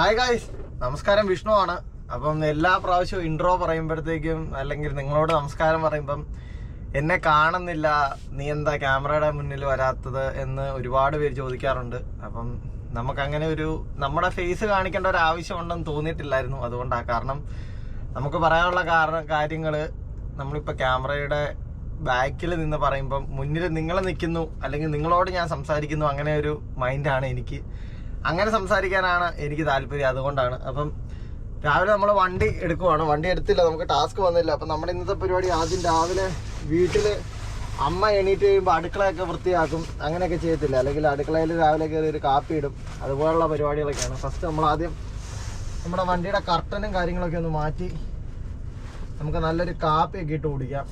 Hi guys നമസ്കാരം വിഷ്ണു ആണ്. അപ്പം എല്ലാ പ്രാവശ്യവും ഇൻട്രോ പറയുമ്പോഴത്തേക്കും അല്ലെങ്കിൽ നിങ്ങളോട് നമസ്കാരം പറയുമ്പം എന്നെ കാണുന്നില്ല നീ എന്താ ക്യാമറയുടെ മുന്നിൽ വരാത്തത് എന്ന് ഒരുപാട് പേര് ചോദിക്കാറുണ്ട്. അപ്പം നമുക്കങ്ങനെ ഒരു നമ്മുടെ ഫേസ് കാണിക്കേണ്ട ഒരു ആവശ്യമുണ്ടെന്ന് തോന്നിയിട്ടില്ലായിരുന്നു അതുകൊണ്ടാണ് കാരണം നമുക്ക് പറയാനുള്ള കാരണം കാര്യങ്ങൾ നമ്മളിപ്പോൾ ക്യാമറയുടെ ബാക്കിൽ നിന്ന് പറയുമ്പം മുന്നിൽ നിങ്ങൾ നിൽക്കുന്നു അല്ലെങ്കിൽ നിങ്ങളോട് ഞാൻ സംസാരിക്കുന്നു അങ്ങനെ ഒരു മൈൻഡാണ് എനിക്ക്. അങ്ങനെ സംസാരിക്കാനാണ് എനിക്ക് താല്പര്യം അതുകൊണ്ടാണ്. അപ്പം രാവിലെ നമ്മൾ വണ്ടി എടുക്കുവാണ്. വണ്ടി എടുത്തില്ല നമുക്ക് ടാസ്ക് വന്നില്ല. അപ്പം നമ്മുടെ ഇന്നത്തെ പരിപാടി ആദ്യം രാവിലെ വീട്ടിൽ അമ്മ എണീറ്റ് കഴിയുമ്പോൾ അടുക്കളയൊക്കെ വൃത്തിയാക്കും. അങ്ങനെയൊക്കെ ചെയ്യത്തില്ല. അല്ലെങ്കിൽ അടുക്കളയിൽ രാവിലെ കയറി ഒരു കാപ്പി ഇടും. അതുപോലുള്ള പരിപാടികളൊക്കെയാണ്. ഫസ്റ്റ് നമ്മൾ ആദ്യം നമ്മുടെ വണ്ടിയുടെ കർട്ടനും കാര്യങ്ങളൊക്കെ ഒന്ന് മാറ്റി നമുക്ക് നല്ലൊരു കാപ്പിയൊക്കെ ഇട്ട് കുടിക്കാം.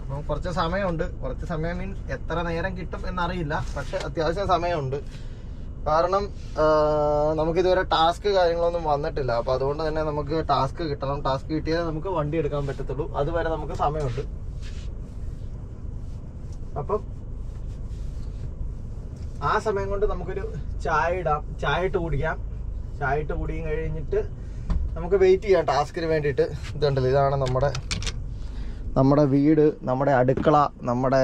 അപ്പം കുറച്ച് സമയമുണ്ട്. കുറച്ച് സമയം മീൻസ് എത്ര നേരം കിട്ടും എന്നറിയില്ല. പക്ഷെ അത്യാവശ്യം സമയമുണ്ട്. കാരണം നമുക്ക് നമുക്കിതുവരെ ടാസ്ക് കാര്യങ്ങളൊന്നും വന്നിട്ടില്ല. അപ്പോൾ അതുകൊണ്ട് തന്നെ നമുക്ക് ടാസ്ക് കിട്ടണം. ടാസ്ക് കിട്ടിയാൽ നമുക്ക് വണ്ടി എടുക്കാൻ പറ്റത്തുള്ളൂ. അതുവരെ നമുക്ക് സമയമുണ്ട്. അപ്പം ആ സമയം കൊണ്ട് നമുക്കൊരു ചായ ഇടാം. ചായ ഇട്ട് കുടിക്കാം. ചായ ഇട്ട് കുടിയും കഴിഞ്ഞിട്ട് നമുക്ക് വെയിറ്റ് ചെയ്യാം ടാസ്കിന് വേണ്ടിയിട്ട്. ഇതുണ്ടല്ലോ ഇതാണ് നമ്മുടെ നമ്മുടെ വീട് നമ്മുടെ അടുക്കള നമ്മുടെ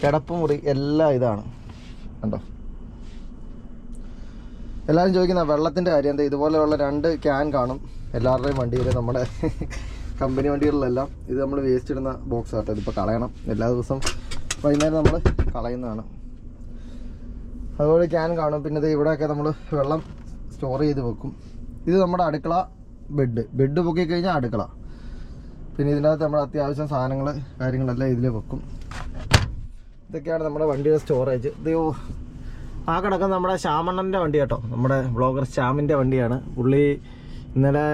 കിടപ്പുമുറി എല്ലാം ഇതാണ്. കണ്ടോ? എല്ലാവരും ചോദിക്കുന്ന വെള്ളത്തിന്റെ കാര്യം എന്താ? ഇതുപോലെയുള്ള രണ്ട് ക്യാൻ കാണും. എല്ലാവരുടെയും വണ്ടിയിൽ നമ്മുടെ കമ്പനി വണ്ടികളിലെല്ലാം. ഇത് നമ്മൾ വേസ്റ്റ് ഇടുന്ന ബോക്സ് ആട്ടോ. ഇതിപ്പോൾ കളയണം. എല്ലാ ദിവസവും വൈകുന്നേരം നമ്മൾ കളയുന്നതാണ്. അതുപോലെ ക്യാൻ കാണും. പിന്നെ ഇവിടെയൊക്കെ നമ്മൾ വെള്ളം സ്റ്റോർ ചെയ്ത് വെക്കും. ഇത് നമ്മുടെ അടുക്കള ബെഡ് ബെഡ് പൊക്കി കഴിഞ്ഞാൽ അടുക്കള. പിന്നെ ഇതിനകത്ത് നമ്മൾ അത്യാവശ്യം സാധനങ്ങൾ കാര്യങ്ങളെല്ലാം ഇതിൽ വെക്കും. ഇതൊക്കെയാണ് നമ്മുടെ വണ്ടിയുടെ സ്റ്റോറേജ് ഇത് ആ കിടക്കുന്ന നമ്മുടെ ശ്യാമണ്ണന്റെ വണ്ടി കേട്ടോ. നമ്മുടെ ബ്ലോഗർ ശ്യാമിന്റെ വണ്ടിയാണ്. പുള്ളി ഇന്നലെ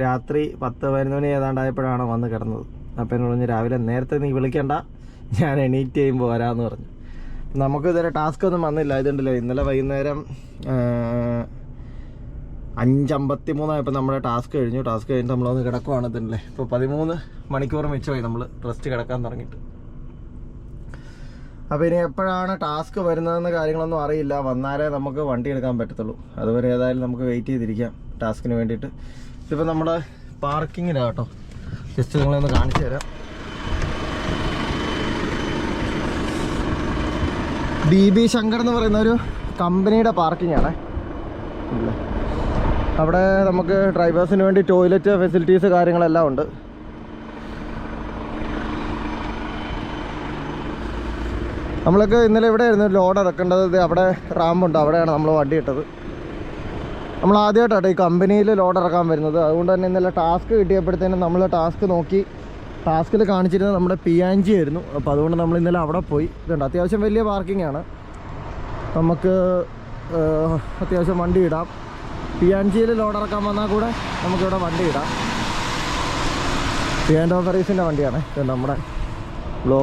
രാത്രി പത്ത് പതിനൊന്ന് മണി ഏതാണ്ടായപ്പോഴാണ് വന്ന് കിടന്നത്. അപ്പം എന്നോട് പറഞ്ഞു രാവിലെ നേരത്തെ നീ വിളിക്കണ്ട. ഞാൻ എണീറ്റ് ചെയ്യുമ്പോൾ വരാമെന്ന് പറഞ്ഞു. നമുക്ക് ഇതുവരെ ടാസ്ക് ഒന്നും വന്നില്ല. ഇതുണ്ടല്ലോ ഇന്നലെ വൈകുന്നേരം അഞ്ചമ്പത്തി മൂന്നായപ്പോൾ നമ്മുടെ ടാസ്ക് കഴിഞ്ഞു. ടാസ്ക് കഴിഞ്ഞിട്ട് നമ്മളൊന്ന് കിടക്കുവാണ് ഇതുണ്ടല്ലേ. ഇപ്പോൾ പതിമൂന്ന് മണിക്കൂർ മിച്ചമായി നമ്മൾ റെസ്റ്റ് കിടക്കാൻ തുടങ്ങിയിട്ട്. അപ്പോൾ ഇനി എപ്പോഴാണ് ടാസ്ക് വരുന്നതെന്ന് കാര്യങ്ങളൊന്നും അറിയില്ല. വന്നാലേ നമുക്ക് വണ്ടി എടുക്കാൻ പറ്റത്തുള്ളൂ. അതുവരെ ഏതായാലും നമുക്ക് വെയിറ്റ് ചെയ്തിരിക്കാം ടാസ്കിന് വേണ്ടിയിട്ട്. ഇപ്പം നമ്മുടെ പാർക്കിങ്ങിലാണ് കേട്ടോ. ജസ്റ്റ് നിങ്ങളെ ഒന്ന് കാണിച്ചു തരാം. ബി ബി ശങ്കർ എന്ന് പറയുന്ന ഒരു കമ്പനിയുടെ പാർക്കിംഗ് ആണ്. അവിടെ നമുക്ക് ഡ്രൈവേഴ്സിന് വേണ്ടി ടോയ്ലറ്റ് ഫെസിലിറ്റീസ് കാര്യങ്ങളെല്ലാം ഉണ്ട്. നമ്മളൊക്കെ ഇന്നലെ ഇവിടെ ആയിരുന്നു ലോഡ് ഇറക്കേണ്ടത്? അവിടെ റാമ്പുണ്ട്. അവിടെയാണ് നമ്മൾ വണ്ടി ഇട്ടത്. നമ്മൾ ആദ്യമായിട്ടാണ് ഈ കമ്പനിയിൽ ലോഡ് ഇറക്കാൻ വരുന്നത്. അതുകൊണ്ട് തന്നെ ഇന്നലെ ടാസ്ക് കിട്ടിയപ്പോഴത്തേനും നമ്മൾ ടാസ്ക് നോക്കി. ടാസ്കിൽ കാണിച്ചിരുന്നത് നമ്മുടെ പി ആൻജി ആയിരുന്നു. അപ്പോൾ അതുകൊണ്ട് നമ്മൾ ഇന്നലെ അവിടെ പോയി. ഇതുണ്ട്. അത്യാവശ്യം വലിയ പാർക്കിംഗ് ആണ്. നമുക്ക് അത്യാവശ്യം വണ്ടി ഇടാം. പി ആൻ ജിയിൽ ലോഡ് ഇറക്കാൻ വന്നാൽ കൂടെ നമുക്കിവിടെ വണ്ടി ഇടാം. പി ആൻഡ് ഓഫറീസിന്റെ വണ്ടിയാണ്. ഇത് നമ്മുടെ ബ്ലോ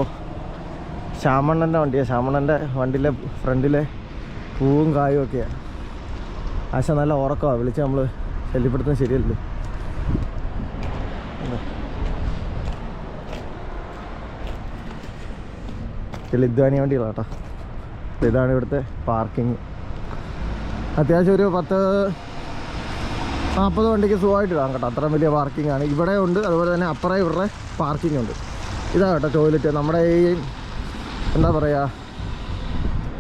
ശ്യാമണ്ണന്റെ വണ്ടിയാണ് ശ്യാമണ്ണന്റെ വണ്ടിയിലെ ഫ്രണ്ടിലെ പൂവും കായും ഒക്കെയാണ് ആശ നല്ല ഉറക്കമാണ് വിളിച്ച് നമ്മൾ ശല്യപ്പെടുത്തുന്നത് ശരിയല്ലോ ലിദ്വാനി വണ്ടികളാട്ടോ. ഇതാണ് ഇവിടുത്തെ പാർക്കിങ് അത്യാവശ്യം ഒരു പത്ത് നാൽപ്പത് വണ്ടിക്ക് സുഖമായിട്ട് ഇടാം കേട്ടോ. അത്ര വലിയ പാർക്കിംഗ് ആണ് ഇവിടെ ഉണ്ട്. അതുപോലെ തന്നെ അപ്പുറം ഇവരുടെ പാർക്കിംഗ് ഉണ്ട്. ഇതാ കേട്ടോ ടോയ്ലറ്റ്. നമ്മുടെ ഈ എന്താ പറയുക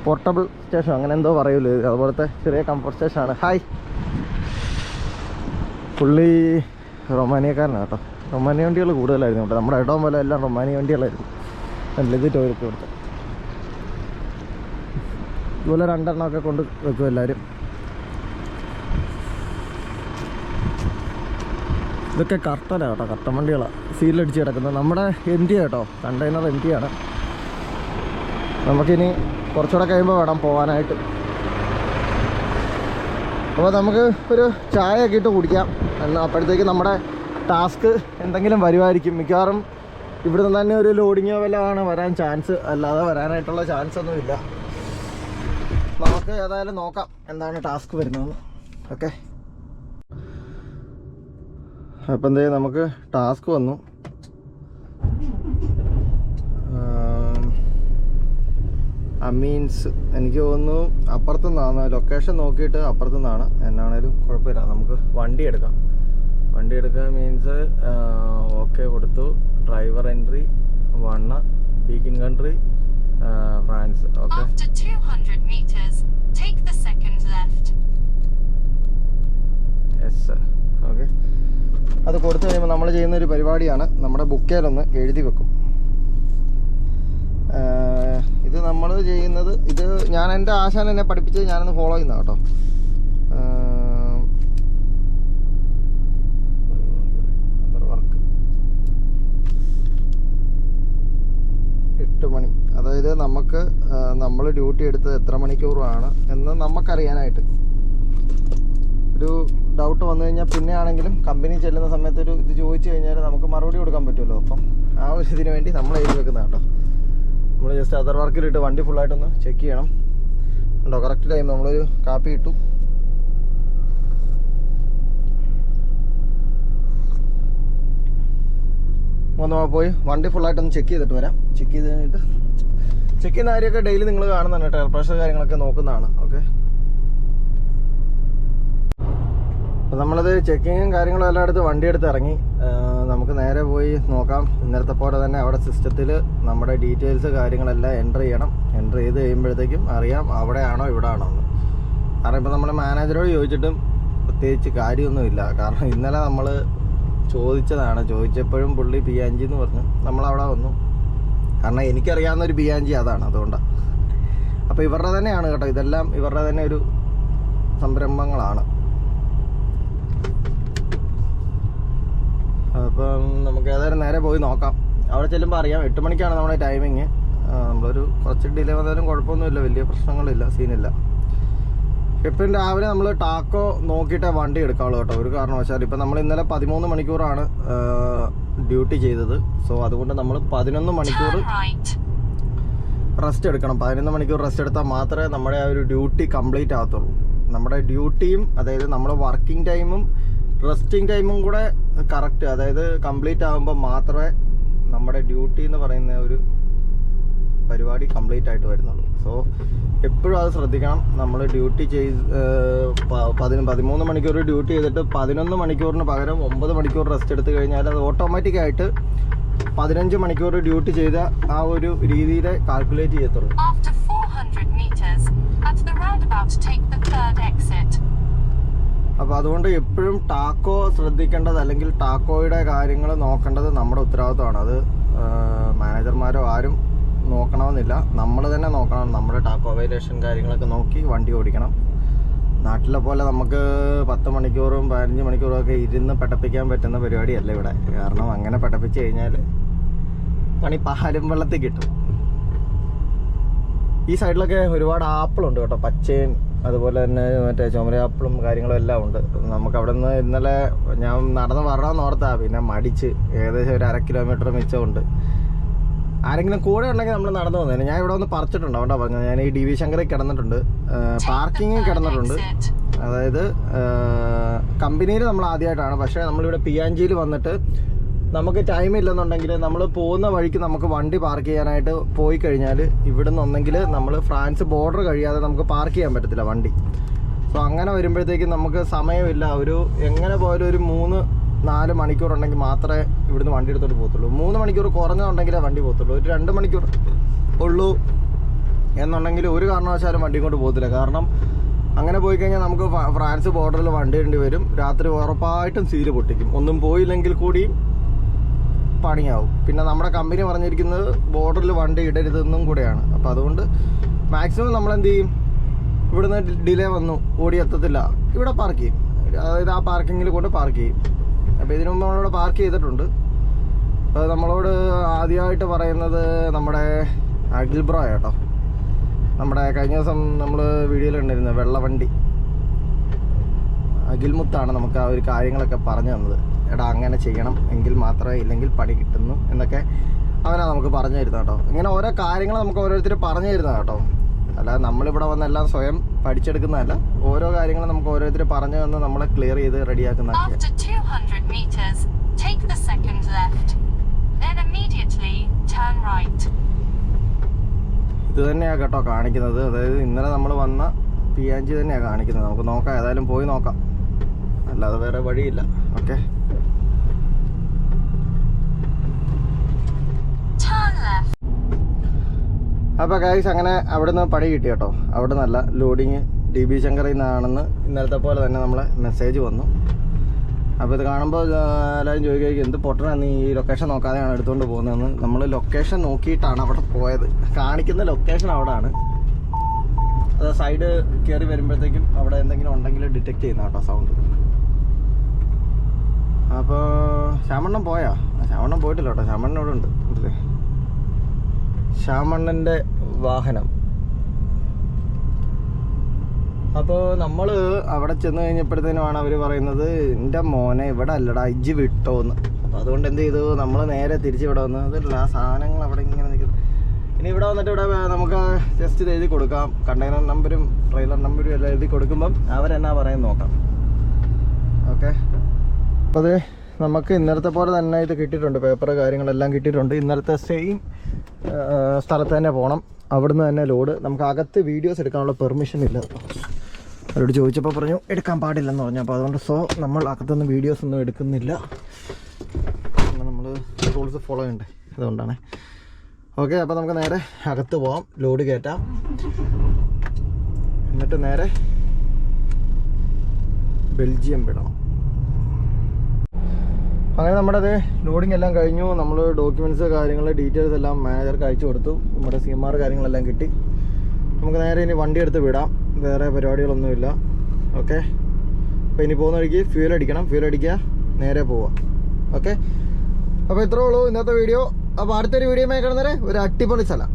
പോർട്ടബിൾ സ്റ്റേഷൻ അങ്ങനെ എന്തോ പറയൂലേ അതുപോലത്തെ ചെറിയ കംഫർട്ട് സ്റ്റേഷനാണ് ഹായ് പുള്ളി റൊമാനിയക്കാരനാണ് കേട്ടോ. റൊമാനിയ വണ്ടികൾ കൂടുതലായിരുന്നു കേട്ടോ നമ്മുടെ ഇടവും പോലെ എല്ലാം റൊമാനിയ വണ്ടികളായിരുന്നു. നല്ലത് ടോയ്ലറ്റ് കൊടുത്ത് ഇതുപോലെ രണ്ടെണ്ണമൊക്കെ കൊണ്ട് വെക്കും എല്ലാവരും ഇതൊക്കെ കർട്ടനാണ് കേട്ടോ കർട്ടൻ വണ്ടികളാണ് സീലടിച്ച് കിടക്കുന്നത്. നമ്മുടെ എം ടി കേട്ടോ കണ്ടെയ്നർ എം ടി ആണ്. നമുക്കിനി കുറച്ചുകൂടെ കഴിയുമ്പോൾ വേണം പോകാനായിട്ട് അപ്പോൾ നമുക്ക് ഒരു ചായയൊക്കെ ഇട്ട് കുടിക്കാം. എന്നാൽ അപ്പോഴത്തേക്ക് നമ്മുടെ ടാസ്ക് എന്തെങ്കിലും വരുമായിരിക്കും മിക്കവാറും ഇവിടെ നിന്ന് തന്നെ ഒരു ലോഡിങ്ങോ വല്ലതാണ് വരാൻ ചാൻസ്. അല്ലാതെ വരാനായിട്ടുള്ള ചാൻസ് ഒന്നുമില്ല നമുക്ക് ഏതായാലും നോക്കാം എന്താണ് ടാസ്ക് വരുന്നതെന്ന്. ഓക്കെ. അപ്പം എന്തേ നമുക്ക് ടാസ്ക് വന്നു. ആം, മീൻസ് എനിക്ക് തോന്നുന്നു അപ്പുറത്തു നിന്നാണ് ലൊക്കേഷൻ നോക്കിയിട്ട് അപ്പുറത്തു നിന്നാണ് എന്നാണേലും കുഴപ്പമില്ല. നമുക്ക് വണ്ടി എടുക്കാം. വണ്ടി എടുക്കുക മീൻസ് ഓക്കെ കൊടുത്തു. Driver entry വണ്ണ. Beacon country France okay After 200 meters, take the second left. Yes okay അത് കൊടുത്തു കഴിയുമ്പോൾ നമ്മൾ ചെയ്യുന്ന ഒരു പരിപാടിയാണ്. നമ്മുടെ ബുക്കേലൊന്ന് എഴുതി വെക്കും ആഹ് ഇത് നമ്മൾ ചെയ്യുന്നത് ഇത് ഞാൻ എന്റെ ആശാൻ എന്നെ പഠിപ്പിച്ചത് ഞാനൊന്ന് ഫോളോ ചെയ്യുന്ന കേട്ടോ. എട്ട് മണി. അതായത് നമുക്ക് നമ്മൾ ഡ്യൂട്ടി എടുത്തത് എത്ര മണിക്കൂറാണ് എന്ന് നമുക്കറിയാനായിട്ട്. ഒരു ഡൗട്ട് വന്നു കഴിഞ്ഞാൽ പിന്നെ ആണെങ്കിലും കമ്പനി ചെല്ലുന്ന സമയത്ത് ഒരു ഇത് ചോദിച്ചു കഴിഞ്ഞാൽ നമുക്ക് മറുപടി കൊടുക്കാൻ പറ്റുമല്ലോ. അപ്പം ആ ഒരു ഇതിന് വേണ്ടി നമ്മൾ എഴുതി വെക്കുന്ന കേട്ടോ. നമ്മൾ ജസ്റ്റ് അതർ വർക്കിലിട്ട് വണ്ടി ഫുള്ളായിട്ടൊന്ന് ചെക്ക് ചെയ്യണം. ഉണ്ടോ കറക്റ്റ് ടൈം നമ്മളൊരു കാപ്പി ഇട്ടു. ഒന്ന് പോയി വണ്ടി ഫുള്ളായിട്ടൊന്ന് ചെക്ക് ചെയ്തിട്ട് വരാം. ചെക്ക് ചെയ്ത് കഴിഞ്ഞിട്ട് ചെക്ക് ചെയ്യുന്ന കാര്യമൊക്കെ ഡെയിലി നിങ്ങൾ കാണുന്നതാണ് ടയർ പ്രഷർ കാര്യങ്ങളൊക്കെ നോക്കുന്നതാണ് ഓക്കെ അപ്പോൾ നമ്മളത് ചെക്കിങ്ങും കാര്യങ്ങളും എല്ലാം എടുത്ത് വണ്ടി എടുത്ത് ഇറങ്ങി. നമുക്ക് നേരെ പോയി നോക്കാം. ഇന്നലത്തെ പോലെ തന്നെ അവിടെ സിസ്റ്റത്തിൽ നമ്മുടെ ഡീറ്റെയിൽസ് കാര്യങ്ങളെല്ലാം എന്റർ ചെയ്യണം. എന്റർ ചെയ്ത് കഴിയുമ്പോഴത്തേക്കും അറിയാം അവിടെയാണോ ഇവിടെ ആണോ എന്ന്. കാരണം ഇപ്പോൾ നമ്മൾ മാനേജറോട് ചോദിച്ചിട്ടും പ്രത്യേകിച്ച് കാര്യമൊന്നുമില്ല. കാരണം ഇന്നലെ നമ്മൾ ചോദിച്ചതാണ്. ചോദിച്ചപ്പോഴും പുള്ളി പിയാഞ്ചി എന്ന് പറഞ്ഞു. നമ്മളവിടെ വന്നു. കാരണം എനിക്കറിയാവുന്ന ഒരു പിയാഞ്ചി അതാണ് അതുകൊണ്ടാണ് അപ്പോൾ ഇവരുടെ തന്നെയാണ് കേട്ടോ. ഇതെല്ലാം ഇവരുടെ തന്നെ ഒരു സംരംഭങ്ങളാണ്. അപ്പം നമുക്ക് ഏതായാലും നേരെ പോയി നോക്കാം. അവിടെ ചെല്ലുമ്പോൾ അറിയാം. എട്ട് മണിക്കാണ് നമ്മുടെ ടൈമിങ് നമ്മളൊരു കുറച്ച് ഡിലേ വന്നാലും കുഴപ്പമൊന്നുമില്ല. വലിയ പ്രശ്നങ്ങളില്ല സീനില്ല ഇപ്പം രാവിലെ നമ്മൾ ടാക്കോ നോക്കിയിട്ടേ വണ്ടി എടുക്കാവുള്ളൂ കേട്ടോ. ഒരു കാരണവശാലും. ഇപ്പം നമ്മൾ ഇന്നലെ പതിമൂന്ന് മണിക്കൂറാണ് ഡ്യൂട്ടി ചെയ്തത്. സോ അതുകൊണ്ട് നമ്മൾ പതിനൊന്ന് മണിക്കൂർ റെസ്റ്റ് എടുക്കണം. പതിനൊന്ന് മണിക്കൂർ റെസ്റ്റ് എടുത്താൽ മാത്രമേ നമ്മുടെ ആ ഒരു ഡ്യൂട്ടി കംപ്ലീറ്റ് ആകത്തുള്ളൂ. നമ്മുടെ ഡ്യൂട്ടിയും അതായത് നമ്മുടെ വർക്കിംഗ് ടൈമും റെസ്റ്റിംഗ് ടൈമും കൂടെ കറക്റ്റ് അതായത് കംപ്ലീറ്റ് ആകുമ്പോൾ മാത്രമേ നമ്മുടെ ഡ്യൂട്ടി എന്ന് പറയുന്ന ഒരു പരിപാടി കംപ്ലീറ്റ് ആയിട്ട് വരുന്നുള്ളൂ. സോ എപ്പോഴും അത് ശ്രദ്ധിക്കണം. നമ്മൾ ഡ്യൂട്ടി ചെയ്ത് പതിന് പതിമൂന്ന് മണിക്കൂർ ഡ്യൂട്ടി ചെയ്തിട്ട് പതിനൊന്ന് മണിക്കൂറിന് പകരം ഒമ്പത് മണിക്കൂർ റെസ്റ്റ് എടുത്തു കഴിഞ്ഞാൽ അത് ഓട്ടോമാറ്റിക്കായിട്ട് പതിനഞ്ച് മണിക്കൂർ ഡ്യൂട്ടി ചെയ്ത ആ ഒരു രീതിയിൽ കാൽക്കുലേറ്റ് ചെയ്യത്തുള്ളൂ. അപ്പോൾ അതുകൊണ്ട് എപ്പോഴും ടാക്കോ ശ്രദ്ധിക്കേണ്ടത് അല്ലെങ്കിൽ ടാക്കോയുടെ കാര്യങ്ങൾ നോക്കേണ്ടത് നമ്മുടെ ഉത്തരവാദിത്തമാണ് അത് മാനേജർമാരോ ആരും നോക്കണമെന്നില്ല. നമ്മൾ തന്നെ നോക്കണം. നമ്മുടെ ടാക്കോ വൈലേഷൻ കാര്യങ്ങളൊക്കെ നോക്കി വണ്ടി ഓടിക്കണം. നാട്ടിലെ പോലെ നമുക്ക് പത്ത് മണിക്കൂറും പതിനഞ്ച് മണിക്കൂറും ഒക്കെ ഇരുന്ന് പെട്ടപ്പിക്കാൻ പറ്റുന്ന പരിപാടിയല്ല ഇവിടെ. കാരണം അങ്ങനെ പെട്ടപ്പിച്ച് കഴിഞ്ഞാൽ പണി പാലും വെള്ളത്തിൽ കിട്ടും. ഈ സൈഡിലൊക്കെ ഒരുപാട് ആപ്പിളുണ്ട് കേട്ടോ. പച്ചയും അതുപോലെ തന്നെ മറ്റേ ചുമരാപ്പിളും കാര്യങ്ങളും എല്ലാം ഉണ്ട്. നമുക്ക് അവിടെ നിന്ന് ഇന്നലെ ഞാൻ നടന്ന് വരണമെന്ന് ഓർത്താ. പിന്നെ മടിച്ച് ഏകദേശം ഒരു അര കിലോമീറ്റർ മിച്ചമുണ്ട്. ആരെങ്കിലും കൂടെ ഉണ്ടെങ്കിൽ നമ്മൾ നടന്നു വന്നേനെ ഞാൻ ഇവിടെ ഒന്ന് പറിച്ചിട്ടുണ്ട്. അതുകൊണ്ടാ പറഞ്ഞത് ഞാൻ ഈ ഡി വി ശങ്കറിൽ കിടന്നിട്ടുണ്ട്. പാർക്കിങ്ങും കിടന്നിട്ടുണ്ട്. അതായത് കമ്പനിയിൽ നമ്മൾ ആദ്യമായിട്ടാണ്. പക്ഷേ നമ്മളിവിടെ പിയാഞ്ചിയിൽ വന്നിട്ട് നമുക്ക് ടൈം ഇല്ലെന്നുണ്ടെങ്കിൽ നമ്മൾ പോകുന്ന വഴിക്ക് നമുക്ക് വണ്ടി പാർക്ക് ചെയ്യാനായിട്ട് പോയി കഴിഞ്ഞാൽ ഇവിടെ നിന്നൊന്നെങ്കിൽ നമ്മൾ ഫ്രാൻസ് ബോർഡർ കഴിയാതെ നമുക്ക് പാർക്ക് ചെയ്യാൻ പറ്റത്തില്ല വണ്ടി. സോ അങ്ങനെ വരുമ്പോഴത്തേക്ക് നമുക്ക് സമയമില്ല. ഒരു എങ്ങനെ പോയാലും ഒരു മൂന്ന് നാല് മണിക്കൂർ ഉണ്ടെങ്കിൽ മാത്രമേ ഇവിടുന്ന് വണ്ടി എടുത്തോട്ട് പോകത്തുള്ളൂ. മൂന്ന് മണിക്കൂർ കുറഞ്ഞുണ്ടെങ്കിലേ വണ്ടി പോകത്തുള്ളൂ. ഒരു രണ്ട് മണിക്കൂർ ഉള്ളൂ എന്നുണ്ടെങ്കിൽ ഒരു കാരണവശാലും വണ്ടി കൊണ്ട് പോകത്തില്ല. കാരണം അങ്ങനെ പോയി കഴിഞ്ഞാൽ നമുക്ക് ഫ്രാൻസ് ബോർഡറിൽ വണ്ടി ഇടേണ്ടി വരും. രാത്രി ഉറപ്പായിട്ടും സീൽ പൊട്ടിക്കും. ഒന്നും പോയില്ലെങ്കിൽ കൂടിയും പണിയാവും. പിന്നെ നമ്മുടെ കമ്പനി പറഞ്ഞിരിക്കുന്നത് ബോർഡറിൽ വണ്ടി ഇടരുതെന്നും കൂടെയാണ്. അപ്പോൾ അതുകൊണ്ട് മാക്സിമം നമ്മൾ എന്ത് ചെയ്യും? ഇവിടുന്ന് ഡിലേ വന്നു. ഓടി എത്തത്തില്ല. ഇവിടെ പാർക്ക് ചെയ്യും. അതായത് ആ പാർക്കിങ്ങിൽ കൊണ്ട് പാർക്ക് ചെയ്യും. അപ്പോൾ ഇതിനു മുമ്പ് നമ്മളിവിടെ പാർക്ക് ചെയ്തിട്ടുണ്ട്. അപ്പോൾ നമ്മളോട് ആദ്യമായിട്ട് പറയുന്നത് നമ്മുടെ അഖിൽ ബ്രോ കേട്ടോ നമ്മുടെ കഴിഞ്ഞ ദിവസം നമ്മൾ വീഡിയോയിൽ ഉണ്ടായിരുന്നത് വെള്ളവണ്ടി. അഖിൽമുത്താണ് നമുക്ക് ആ ഒരു കാര്യങ്ങളൊക്കെ പറഞ്ഞു തന്നത്. എടാ അങ്ങനെ ചെയ്യണം. എങ്കിൽ മാത്രമേ ഇല്ലെങ്കിൽ പണി കിട്ടുന്നു എന്നൊക്കെ അവനാ നമുക്ക് പറഞ്ഞു തരുന്നത് കേട്ടോ. ഇങ്ങനെ ഓരോ കാര്യങ്ങൾ നമുക്ക് ഓരോരുത്തർ പറഞ്ഞു തരുന്നത് കേട്ടോ. അല്ലാതെ നമ്മളിവിടെ വന്നെല്ലാം സ്വയം പഠിച്ചെടുക്കുന്നതല്ല. ഓരോ കാര്യങ്ങളും നമുക്ക് ഓരോരുത്തർ പറഞ്ഞു തന്ന് നമ്മളെ ക്ലിയർ ചെയ്ത് റെഡിയാക്കുന്ന After 200 meters, take the second left. Then immediately turn right. ഇത് തന്നെയാണ് കേട്ടോ കാണിക്കുന്നത്. അതായത് ഇന്നലെ നമ്മൾ വന്ന പിയാഞ്ചി തന്നെയാണ് കാണിക്കുന്നത്. നമുക്ക് നോക്കാം. ഏതായാലും പോയി നോക്കാം. അല്ലാതെ വേറെ വഴിയില്ല. ഓക്കെ. അപ്പോൾ ഗൈസ് അങ്ങനെ അവിടെ നിന്ന് പണി കിട്ടി കേട്ടോ. അവിടെ നിന്നല്ല ലോഡിങ് ഡി ബി ശങ്കറിൽ നിന്നാണെന്ന് ഇന്നലത്തെ പോലെ തന്നെ നമ്മളെ മെസ്സേജ് വന്നു. അപ്പോൾ ഇത് കാണുമ്പോൾ എല്ലാവരും ചോദിക്കും എന്ത് പൊട്ടനാ നീ? ഈ ലൊക്കേഷൻ നോക്കാതെയാണ് എടുത്തുകൊണ്ട് പോകുന്നതെന്ന്. നമ്മൾ ലൊക്കേഷൻ നോക്കിയിട്ടാണ് അവിടെ പോയത്. കാണിക്കുന്ന ലൊക്കേഷൻ അവിടെയാണ് അത് സൈഡ് കയറി വരുമ്പോഴത്തേക്കും അവിടെ എന്തെങ്കിലും ഉണ്ടെങ്കിൽ ഡിറ്റക്ട് ചെയ്യുന്ന കേട്ടോ സൗണ്ട് അപ്പോൾ ശ്യാമണ്ണം പോയാ? ശ്യാമണ്ണം പോയിട്ടില്ല കേട്ടോ. ശ്യാമണ്ണൻ ഇവിടെ ഉണ്ട്. ശ്യാമണ്ണന്റെ വാഹനം. അപ്പോൾ നമ്മൾ അവിടെ ചെന്ന് കഴിഞ്ഞപ്പോഴത്തേനുമാണ് അവർ പറയുന്നത് എന്റെ മോനെ ഇവിടെ അല്ലടാ ഇജ്ജ് വിട്ടോന്ന്. അപ്പോൾ അതുകൊണ്ട് എന്ത് ചെയ്തു? നമ്മൾ നേരെ തിരിച്ച് ഇവിടെ വന്ന് അതല്ല ആ സാധനങ്ങൾ അവിടെ ഇങ്ങനെ നിൽക്കുന്നു. ഇനി ഇവിടെ വന്നിട്ട് ഇവിടെ നമുക്ക് ജസ്റ്റ് എഴുതി കൊടുക്കാം. കണ്ടെയ്നർ നമ്പരും ട്രെയിലർ നമ്പരും എല്ലാം എഴുതി കൊടുക്കുമ്പം അവരെന്നാ പറയുന്നത് നോക്കാം. ഓക്കെ അപ്പോൾ അത് നമുക്ക് ഇന്നലത്തെ പോലെ തന്നെ ഇത് കിട്ടിയിട്ടുണ്ട്. പേപ്പർ കാര്യങ്ങളെല്ലാം കിട്ടിയിട്ടുണ്ട്. ഇന്നലത്തെ സെയിം സ്ഥലത്ത് തന്നെ പോകണം അവിടുന്ന് തന്നെ ലോഡ് നമുക്ക് അകത്ത് വീഡിയോസ് എടുക്കാനുള്ള പെർമിഷൻ ഇല്ല. അവരോട് ചോദിച്ചപ്പോൾ പറഞ്ഞു എടുക്കാൻ പാടില്ലെന്ന് പറഞ്ഞു. അപ്പോൾ അതുകൊണ്ട് സോ നമ്മൾ അകത്തുനിന്ന് വീഡിയോസ് ഒന്നും എടുക്കുന്നില്ല. നമ്മൾ റൂൾസ് ഫോളോ ചെയ്യണ്ടേ? അതുകൊണ്ടാണ്. ഓക്കെ അപ്പോൾ നമുക്ക് നേരെ അകത്ത് പോവാം. ലോഡ് കയറ്റാം എന്നിട്ട് നേരെ ബെൽജിയം വിടണം. അങ്ങനെ നമ്മുടെ അത് ലോഡിംഗ് എല്ലാം കഴിഞ്ഞു. നമ്മൾ ഡോക്യുമെന്റ്സ് കാര്യങ്ങൾ ഡീറ്റെയിൽസ് എല്ലാം മാനേജർക്ക് അയച്ചു കൊടുത്തു. നമ്മുടെ സി എം ആർ കാര്യങ്ങളെല്ലാം കിട്ടി. നമുക്ക് നേരെ ഇനി വണ്ടി എടുത്ത് വിടാം. വേറെ പരിപാടികളൊന്നുമില്ല. ഓക്കെ അപ്പോൾ ഇനി പോകുന്ന വഴിക്ക് ഫ്യൂൽ അടിക്കണം. ഫ്യൂൽ അടിക്കുക. നേരെ പോവാം ഓക്കെ അപ്പോൾ ഇത്രേ ഉള്ളൂ ഇന്നത്തെ വീഡിയോ അപ്പോൾ അടുത്തൊരു വീഡിയോ മേഖല ഒരു അടിപൊളി സ്ഥലം.